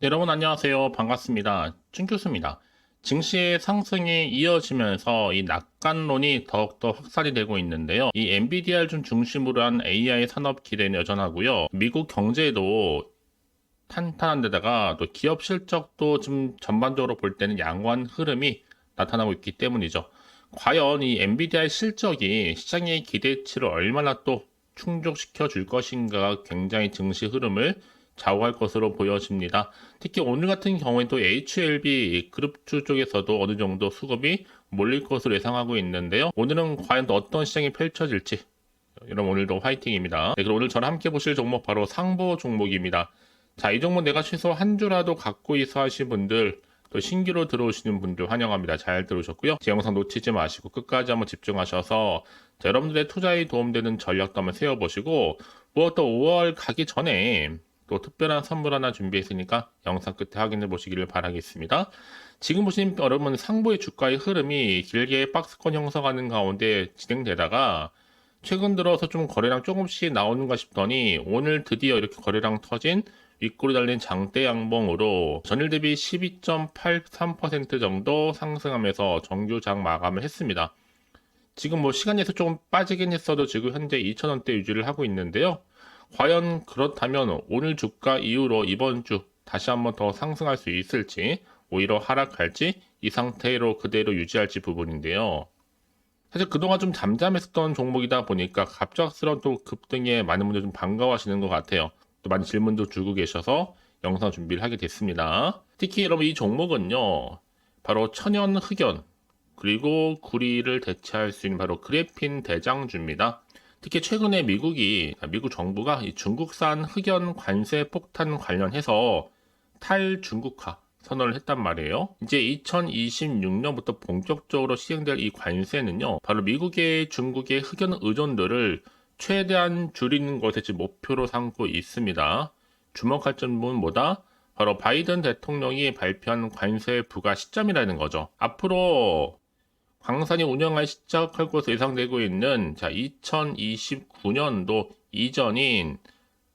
네, 여러분 안녕하세요. 반갑습니다. 춘 교수입니다. 증시의 상승이 이어지면서 이 낙관론이 더욱더 확산이 되고 있는데요. 이 NVDR 좀 중심으로 한 AI 산업 기대는 여전하고요. 미국 경제도 탄탄한 데다가 또 기업 실적도 좀 전반적으로 볼 때는 양호한 흐름이 나타나고 있기 때문이죠. 과연 이 NVDR 실적이 시장의 기대치를 얼마나 또 충족시켜 줄 것인가 굉장히 증시 흐름을 좌우할 것으로 보여집니다. 특히 오늘 같은 경우에 또 HLB 그룹주 쪽에서도 어느 정도 수급이 몰릴 것으로 예상하고 있는데요. 오늘은 과연 또 어떤 시장이 펼쳐질지 여러분 오늘도 화이팅입니다. 네, 그럼 오늘 저랑 함께 보실 종목 바로 상보 종목입니다. 자, 이 종목 내가 최소 한 주라도 갖고 있어 하신 분들 또 신규로 들어오시는 분들 환영합니다. 잘 들어오셨고요. 제 영상 놓치지 마시고 끝까지 한번 집중하셔서 자, 여러분들의 투자에 도움되는 전략도 한번 세워보시고 무엇도 5월 가기 전에 또 특별한 선물 하나 준비했으니까 영상 끝에 확인해 보시기를 바라겠습니다. 지금 보시는 여러분 상보의 주가의 흐름이 길게 박스권 형성하는 가운데 진행되다가 최근 들어서 좀 거래량 조금씩 나오는가 싶더니 오늘 드디어 이렇게 거래량 터진 윗골이 달린 장대 양봉으로 전일 대비 12.83% 정도 상승하면서 정규장 마감을 했습니다. 지금 뭐 시간에서 조금 빠지긴 했어도 지금 현재 2,000원대 유지를 하고 있는데요. 과연 그렇다면 오늘 주가 이후로 이번 주 다시 한번 더 상승할 수 있을지 오히려 하락할지 이 상태로 그대로 유지할지 부분인데요. 사실 그동안 좀 잠잠했었던 종목이다 보니까 갑작스러운 또 급등에 많은 분들 좀 반가워하시는 것 같아요. 또 많은 질문도 주고 계셔서 영상 준비를 하게 됐습니다. 특히 여러분 이 종목은요. 바로 천연 흑연 그리고 구리를 대체할 수 있는 바로 그래핀 대장주입니다. 특히 최근에 미국이 미국 정부가 이 중국산 흑연 관세 폭탄 관련해서 탈중국화 선언을 했단 말이에요. 이제 2026년부터 본격적으로 시행될 이 관세는요. 바로 미국의 중국의 흑연 의존도를 최대한 줄이는 것에 지금 목표로 삼고 있습니다. 주목할 점은 뭐다? 바로 바이든 대통령이 발표한 관세 부과 시점이라는 거죠. 앞으로 광산이 운영을 시작할 것으로 예상되고 있는 자 2029년도 이전인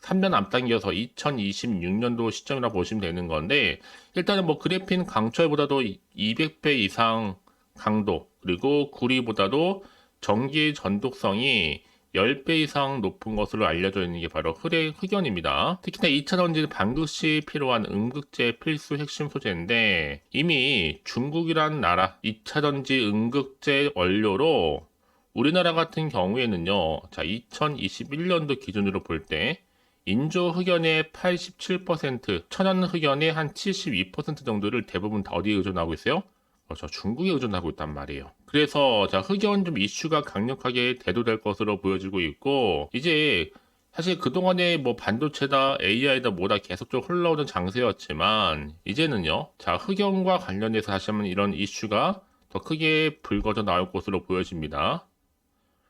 3년 앞당겨서 2026년도 시점이라 보시면 되는 건데 일단은 뭐 그래핀 강철보다도 200배 이상 강도 그리고 구리보다도 전기 전독성이 10배 이상 높은 것으로 알려져 있는 게 바로 흑의 흑연입니다. 특히나 2차 전지 반극 시 필요한 음극재 필수 핵심 소재인데 이미 중국이란 나라 2차 전지 음극재 원료로 우리나라 같은 경우에는요. 자, 2021년도 기준으로 볼 때 인조 흑연의 87%, 천연 흑연의 한 72% 정도를 대부분 다 어디에 의존하고 있어요? 그렇죠. 중국에 의존하고 있단 말이에요. 그래서 자 흑연 좀 이슈가 강력하게 대두될 것으로 보여지고 있고 이제 사실 그동안에 뭐 반도체다 AI다 뭐다 계속적으로 흘러오는 장세였지만 이제는요. 자 흑연과 관련해서 다시 한번 이런 이슈가 더 크게 불거져 나올 것으로 보여집니다.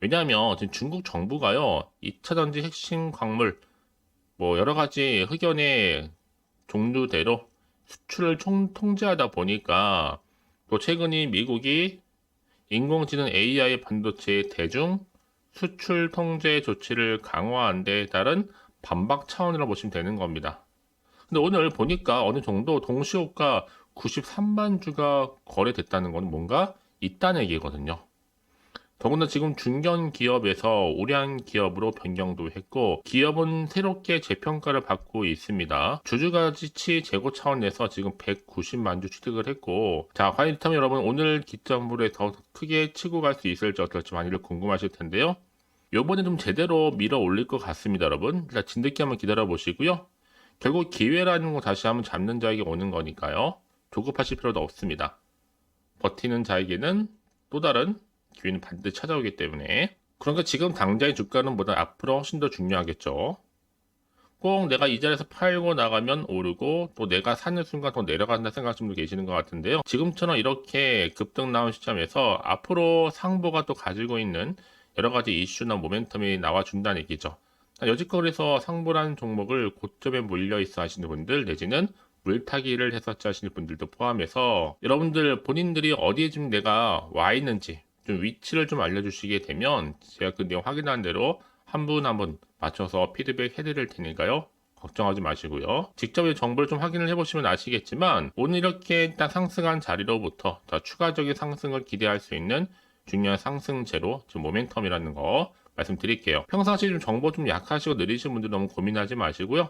왜냐하면 지금 중국 정부가요. 2차 전지 핵심 광물 뭐 여러 가지 흑연의 종류대로 수출을 총 통제하다 보니까 또 최근에 미국이 인공지능 AI 반도체 대중 수출 통제 조치를 강화한 데 따른 반박 차원이라고 보시면 되는 겁니다. 근데 오늘 보니까 어느 정도 동시호가 93만 주가 거래됐다는 것은 뭔가 있다는 얘기거든요. 더구나 지금 중견 기업에서 우량 기업으로 변경도 했고 기업은 새롭게 재평가를 받고 있습니다. 주주가치치 재고 차원에서 지금 190만 주 취득을 했고 자 그렇다면 여러분 오늘 기점물에 더 크게 치고 갈 수 있을지 어떨지 많이들 궁금하실 텐데요. 요번에 좀 제대로 밀어 올릴 것 같습니다 여러분. 일단 진득기 한번 기다려 보시고요. 결국 기회라는 거 다시 한번 잡는 자에게 오는 거니까요. 조급하실 필요도 없습니다. 버티는 자에게는 또 다른 기회는 반드시 찾아오기 때문에 그러니까 지금 당장의 주가는 보다 앞으로 훨씬 더 중요하겠죠. 꼭 내가 이 자리에서 팔고 나가면 오르고 또 내가 사는 순간 더 내려간다 생각하시는 분 계시는 것 같은데요. 지금처럼 이렇게 급등 나온 시점에서 앞으로 상보가 또 가지고 있는 여러 가지 이슈나 모멘텀이 나와준다는 얘기죠. 여지껏에서 상보라는 종목을 고점에 몰려 있어 하시는 분들 내지는 물타기를 했었지 하시는 분들도 포함해서 여러분들 본인들이 어디에 지금 내가 와 있는지 좀 위치를 좀 알려주시게 되면 제가 그 내용 확인한 대로 한 분 한 분 맞춰서 피드백 해드릴 테니까요. 걱정하지 마시고요. 직접 이 정보를 좀 확인을 해보시면 아시겠지만 오늘 이렇게 일단 상승한 자리로부터 더 추가적인 상승을 기대할 수 있는 중요한 상승제로 지금 모멘텀이라는 거 말씀드릴게요. 평상시 좀 정보 좀 약하시고 느리신 분들 너무 고민하지 마시고요.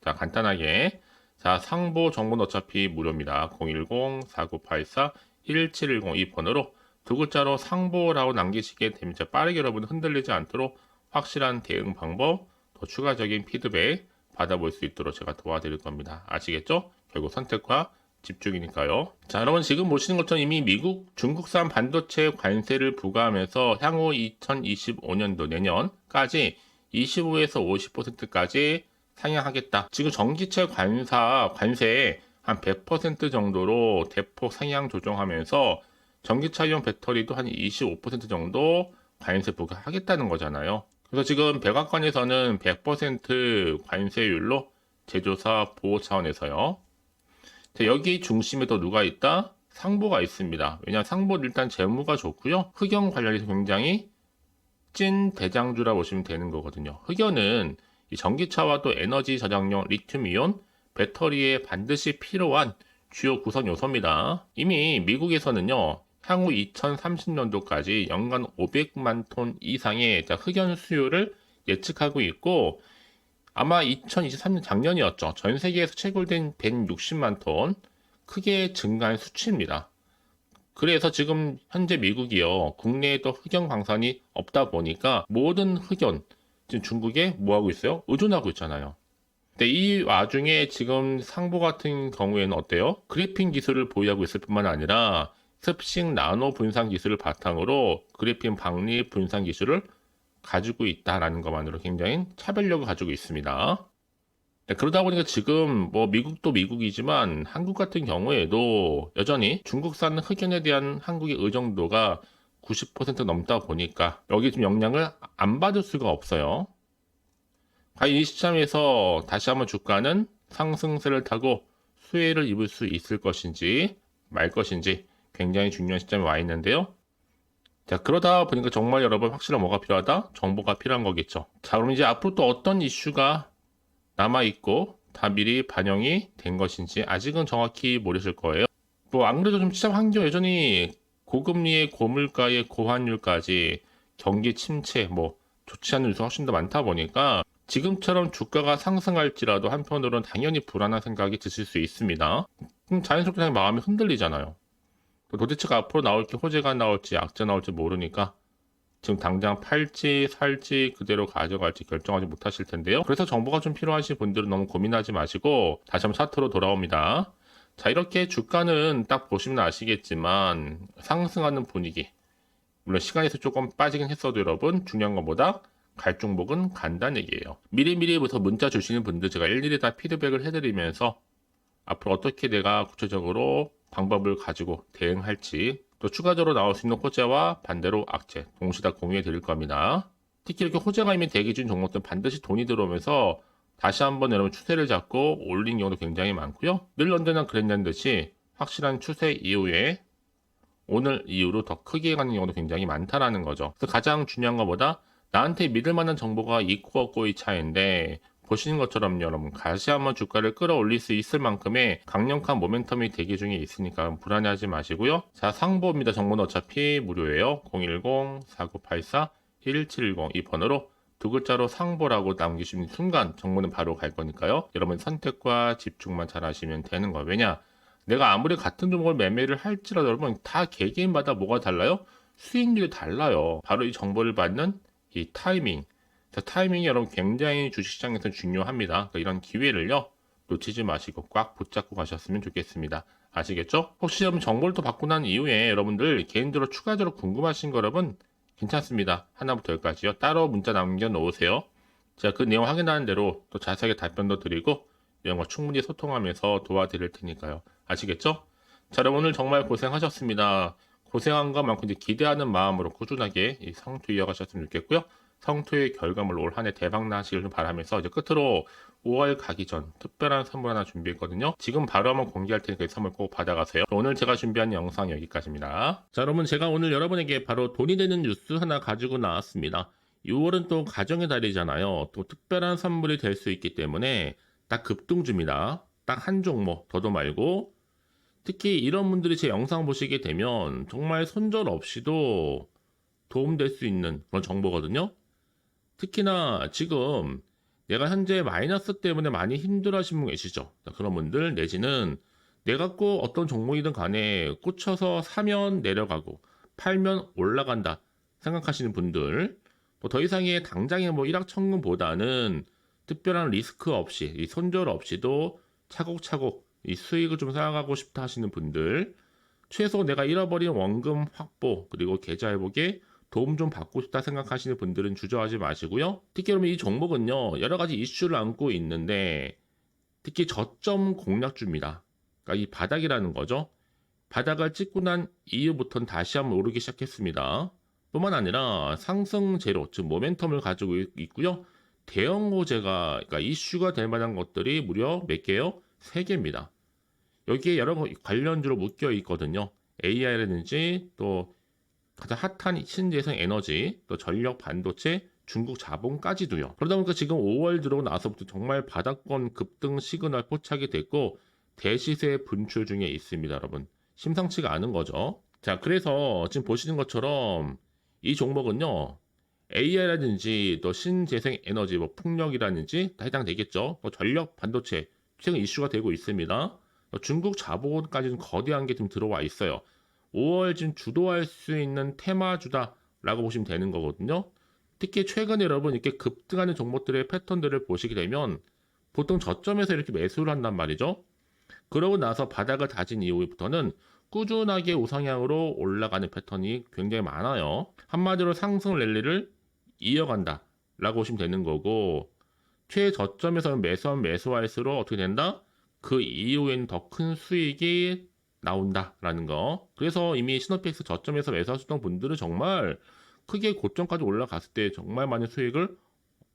자 간단하게 자 상보 정보는 어차피 무료입니다. 010-4984-1710 이 번호로 두 글자로 상보라고 남기시게 되면 빠르게 여러분 흔들리지 않도록 확실한 대응 방법, 더 추가적인 피드백 받아볼 수 있도록 제가 도와드릴 겁니다. 아시겠죠? 결국 선택과 집중이니까요. 자, 여러분 지금 보시는 것처럼 이미 미국 중국산 반도체 관세를 부과하면서 향후 2025년도 내년까지 25에서 50%까지 상향하겠다. 지금 전기차 관사 관세에 한 100% 정도로 대폭 상향 조정하면서 전기차용 배터리도 한 25% 정도 관세 부과하겠다는 거잖아요. 그래서 지금 백악관에서는 100% 관세율로 제조사 보호 차원에서요. 자, 여기 중심에 또 누가 있다? 상보가 있습니다. 왜냐 상보는 일단 재무가 좋고요. 흑연 관련해서 굉장히 찐 대장주라 보시면 되는 거거든요. 흑연은 이 전기차와 또 에너지 저장용 리튬이온 배터리에 반드시 필요한 주요 구성 요소입니다. 이미 미국에서는요. 향후 2030년도까지 연간 500만 톤 이상의 흑연 수요를 예측하고 있고 아마 2023년 작년이었죠. 전 세계에서 채굴된 160만 톤 크게 증가한 수치입니다. 그래서 지금 현재 미국이요. 국내에 또 흑연 광산이 없다 보니까 모든 흑연 지금 중국에 뭐 하고 있어요? 의존하고 있잖아요. 근데 이 와중에 지금 상보 같은 경우에는 어때요? 그래핀 기술을 보유하고 있을 뿐만 아니라 습식 나노 분산 기술을 바탕으로 그래핀 방리 분산 기술을 가지고 있다라는 것만으로 굉장히 차별력을 가지고 있습니다. 네, 그러다 보니까 지금 뭐 미국도 미국이지만 한국 같은 경우에도 여전히 중국산 흑연에 대한 한국의 의존도가 90% 넘다 보니까 여기 좀 영향을 안 받을 수가 없어요. 과연 이 시점에서 다시 한번 주가는 상승세를 타고 수혜를 입을 수 있을 것인지 말 것인지 굉장히 중요한 시점에 와 있는데요. 자, 그러다 보니까 정말 여러분 확실한 뭐가 필요하다? 정보가 필요한 거겠죠. 자, 그럼 이제 앞으로 또 어떤 이슈가 남아있고 다 미리 반영이 된 것인지 아직은 정확히 모르실 거예요. 뭐, 안 그래도 좀 시장 환경 여전히 고금리의 고물가의 고환율까지 경기 침체, 뭐, 좋지 않은 요소가 훨씬 더 많다 보니까 지금처럼 주가가 상승할지라도 한편으로는 당연히 불안한 생각이 드실 수 있습니다. 그럼 자연스럽게 마음이 흔들리잖아요. 도대체가 앞으로 나올 게 호재가 나올지 악재 나올지 모르니까 지금 당장 팔지 살지 그대로 가져갈지 결정하지 못하실 텐데요. 그래서 정보가 좀 필요하신 분들은 너무 고민하지 마시고 다시 한번 차트로 돌아옵니다. 자 이렇게 주가는 딱 보시면 아시겠지만 상승하는 분위기 물론 시간에서 조금 빠지긴 했어도 여러분 중요한 것보다 갈 종목은 간다는 얘기예요. 미리미리부터 문자 주시는 분들 제가 일일이 다 피드백을 해드리면서 앞으로 어떻게 내가 구체적으로 방법을 가지고 대응할지 또 추가적으로 나올 수 있는 호재와 반대로 악재 동시에 다 공유해 드릴 겁니다. 특히 이렇게 호재가 이미 대기 중 종목들은 반드시 돈이 들어오면서 다시 한번 여러분 추세를 잡고 올린 경우도 굉장히 많고요. 늘 언제나 그랬냐는 듯이 확실한 추세 이후에 오늘 이후로 더 크게 가는 경우도 굉장히 많다라는 거죠. 그래서 가장 중요한 것보다 나한테 믿을 만한 정보가 있고 없고의 차이인데 보시는 것처럼 여러분 다시 한번 주가를 끌어올릴 수 있을 만큼의 강력한 모멘텀이 대기 중에 있으니까 불안해하지 마시고요. 자 상보입니다. 정보는 어차피 무료예요. 010-4984-1710 이 번호로 두 글자로 상보라고 남기시는 순간 정보는 바로 갈 거니까요. 여러분 선택과 집중만 잘 하시면 되는 거예요. 왜냐? 내가 아무리 같은 종목을 매매를 할지라도 여러분 다 개개인마다 뭐가 달라요? 수익률이 달라요. 바로 이 정보를 받는 이 타이밍. 자, 타이밍이 여러분 굉장히 주식시장에서 중요합니다. 그러니까 이런 기회를요. 놓치지 마시고 꽉 붙잡고 가셨으면 좋겠습니다. 아시겠죠? 혹시 여러분 정보를 또 받고 난 이후에 여러분들 개인적으로 추가적으로 궁금하신 거 여러분 괜찮습니다. 하나부터 열까지요. 따로 문자 남겨놓으세요. 제가 그 내용 확인하는 대로 또 자세하게 답변도 드리고 거 충분히 소통하면서 도와드릴 테니까요. 아시겠죠? 자, 여러분 오늘 정말 고생하셨습니다. 고생한 것만큼 기대하는 마음으로 꾸준하게 이 성투 이어가셨으면 좋겠고요. 성투의 결과물 올 한 해 대박 나시길 바라면서 이제 끝으로 5월 가기 전 특별한 선물 하나 준비했거든요. 지금 바로 한번 공개할 테니까 이 선물 꼭 받아가세요. 오늘 제가 준비한 영상 여기까지입니다. 자, 여러분 제가 오늘 여러분에게 바로 돈이 되는 뉴스 하나 가지고 나왔습니다. 6월은 또 가정의 달이잖아요. 또 특별한 선물이 될 수 있기 때문에 딱 급등주입니다. 딱 한 종목 더도 말고 특히 이런 분들이 제 영상 보시게 되면 정말 손절 없이도 도움될 수 있는 그런 정보거든요. 특히나 지금 내가 현재 마이너스 때문에 많이 힘들어 하시는 분 계시죠? 자, 그런 분들 내지는 내가 꼭 어떤 종목이든 간에 꽂혀서 사면 내려가고 팔면 올라간다 생각하시는 분들 뭐 더 이상의 당장의 뭐 일확천금보다는 특별한 리스크 없이 이 손절 없이도 차곡차곡 이 수익을 좀 쌓아가고 싶다 하시는 분들 최소 내가 잃어버린 원금 확보 그리고 계좌 회복에 도움 좀 받고 싶다 생각하시는 분들은 주저하지 마시고요. 특히 그러면 이 종목은요 여러 가지 이슈를 안고 있는데 특히 저점 공략주입니다. 그러니까 이 바닥이라는 거죠. 바닥을 찍고 난 이후부터는 다시 한번 오르기 시작했습니다. 뿐만 아니라 상승 제로, 즉 모멘텀을 가지고 있- 있고요. 대형 호재가 그러니까 이슈가 될 만한 것들이 무려 몇 개요? 세 개입니다. 여기에 여러 거- 관련주로 묶여 있거든요. AI라든지 또 가장 핫한 신재생 에너지, 또 전력 반도체, 중국 자본까지도요. 그러다 보니까 지금 5월 들어오고 나서부터 정말 바닥권 급등 시그널 포착이 됐고 대시세 분출 중에 있습니다, 여러분. 심상치가 않은 거죠. 자, 그래서 지금 보시는 것처럼 이 종목은요. AI라든지 또 신재생 에너지, 뭐 풍력이라든지 다 해당되겠죠. 뭐 전력 반도체 최근 이슈가 되고 있습니다. 또 중국 자본까지는 거대한 게 좀 들어와 있어요. 5월 지금 주도할 수 있는 테마주다라고 보시면 되는 거거든요. 특히 최근에 여러분 이렇게 급등하는 종목들의 패턴들을 보시게 되면 보통 저점에서 이렇게 매수를 한단 말이죠. 그러고 나서 바닥을 다진 이후부터는 꾸준하게 우상향으로 올라가는 패턴이 굉장히 많아요. 한마디로 상승 랠리를 이어간다 라고 보시면 되는 거고 최저점에서는 매수하면 매수할수록 어떻게 된다? 그 이후에는 더큰 수익이 나온다라는 거. 그래서 이미 시노펙스 저점에서 매수하셨던 분들은 정말 크게 고점까지 올라갔을 때 정말 많은 수익을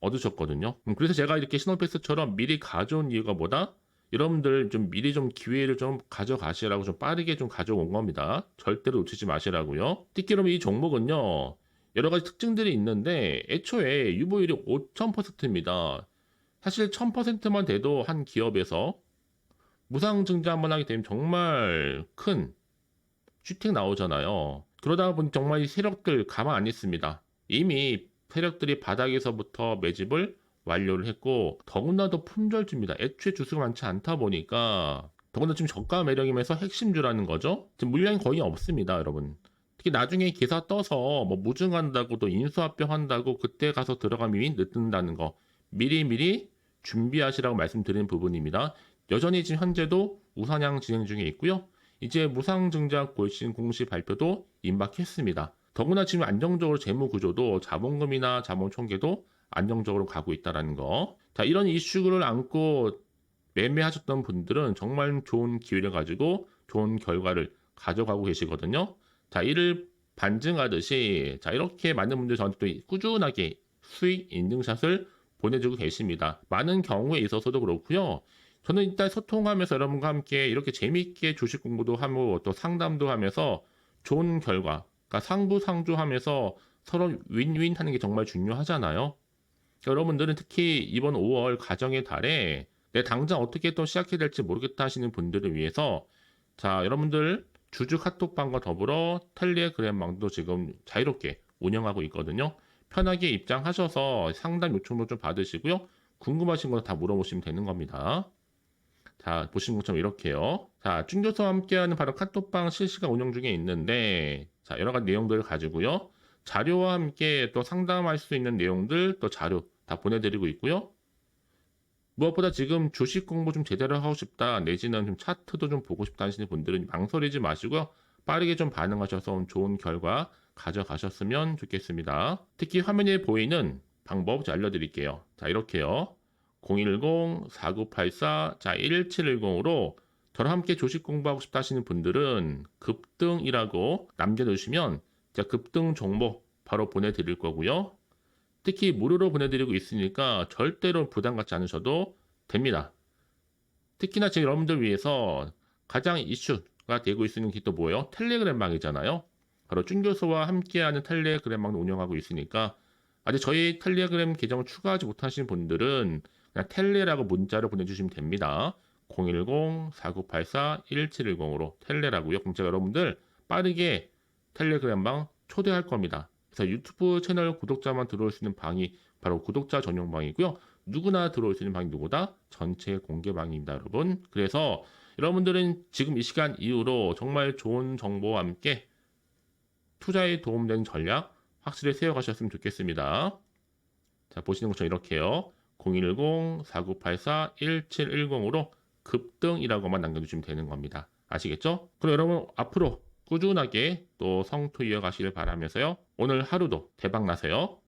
얻으셨거든요. 음, 그래서 제가 이렇게 시노펙스처럼 미리 가져온 이유가 뭐다? 여러분들 좀 미리 좀 기회를 좀 가져가시라고 좀 빠르게 좀 가져온 겁니다. 절대로 놓치지 마시라고요. 그럼 이 종목은요. 여러 가지 특징들이 있는데 애초에 유보율이 5,000%입니다. 사실 1,000%만 돼도 한 기업에서 무상 증자 한번 하게 되면 정말 큰 슈팅 나오잖아요. 그러다 보니 정말 이 세력들 가만 안 있습니다. 이미 세력들이 바닥에서부터 매집을 완료를 했고 더군다나 품절주입니다. 애초에 주수가 많지 않다 보니까 더군다나 지금 저가 매력이면서 핵심주라는 거죠. 지금 물량이 거의 없습니다, 여러분. 특히 나중에 기사 떠서 뭐 무증한다고 또 인수합병 한다고 그때 가서 들어가면 이미 늦는다는 거 미리미리 준비하시라고 말씀드리는 부분입니다. 여전히 지금 현재도 우상향 진행 중에 있고요. 이제 무상증자 골신 공시 발표도 임박했습니다. 더구나 지금 안정적으로 재무 구조도 자본금이나 자본 총계도 안정적으로 가고 있다라는 거. 자, 이런 이슈를 안고 매매하셨던 분들은 정말 좋은 기회를 가지고 좋은 결과를 가져가고 계시거든요. 자, 이를 반증하듯이 자, 이렇게 많은 분들이 저한테 또 꾸준하게 수익 인증샷을 보내주고 계십니다. 많은 경우에 있어서도 그렇고요. 저는 일단 소통하면서 여러분과 함께 이렇게 재미있게 주식 공부도 하고 또 상담도 하면서 좋은 결과, 그러니까 상부상조하면서 서로 윈윈 하는 게 정말 중요하잖아요. 여러분들은 특히 이번 5월 가정의 달에 내 당장 어떻게 또 시작해야 될지 모르겠다 하시는 분들을 위해서 자, 여러분들 주주 카톡방과 더불어 텔레그램방도 지금 자유롭게 운영하고 있거든요. 편하게 입장하셔서 상담 요청도 좀 받으시고요. 궁금하신 거 다 물어보시면 되는 겁니다. 자, 보시는 것처럼 이렇게요. 자, 중교수와 함께하는 바로 카톡방 실시간 운영 중에 있는데, 자, 여러 가지 내용들을 가지고요. 자료와 함께 또 상담할 수 있는 내용들, 또 자료 다 보내드리고 있고요. 무엇보다 지금 주식 공부 좀 제대로 하고 싶다, 내지는 좀 차트도 좀 보고 싶다 하시는 분들은 망설이지 마시고요. 빠르게 좀 반응하셔서 좋은 결과 가져가셨으면 좋겠습니다. 특히 화면에 보이는 방법 알려드릴게요. 자, 이렇게요. 010-4984, 자, 1710으로 저랑 함께 주식 공부하고 싶다 하시는 분들은 급등이라고 남겨두시면 제가 급등 정보 바로 보내드릴 거고요. 특히 무료로 보내드리고 있으니까 절대로 부담 갖지 않으셔도 됩니다. 특히나 제 여러분들 위해서 가장 이슈가 되고 있는 게 또 뭐예요? 텔레그램방이잖아요. 바로 쭌교수와 함께하는 텔레그램방을 운영하고 있으니까 아직 저희 텔레그램 계정을 추가하지 못하신 분들은 텔레라고 문자로 보내주시면 됩니다. 010-4984-1710으로 텔레라고요. 제가 여러분들 빠르게 텔레그램방 초대할 겁니다. 그래서 유튜브 채널 구독자만 들어올 수 있는 방이 바로 구독자 전용 방이고요. 누구나 들어올 수 있는 방이 누구다? 전체 공개 방입니다, 여러분. 그래서 여러분들은 지금 이 시간 이후로 정말 좋은 정보와 함께 투자에 도움되는 전략 확실히 세워가셨으면 좋겠습니다. 자, 보시는 것처럼 이렇게요. 010-4984-1710으로 급등이라고만 남겨주시면 되는 겁니다. 아시겠죠? 그럼 여러분 앞으로 꾸준하게 또 성투 이어가시길 바라면서요. 오늘 하루도 대박 나세요.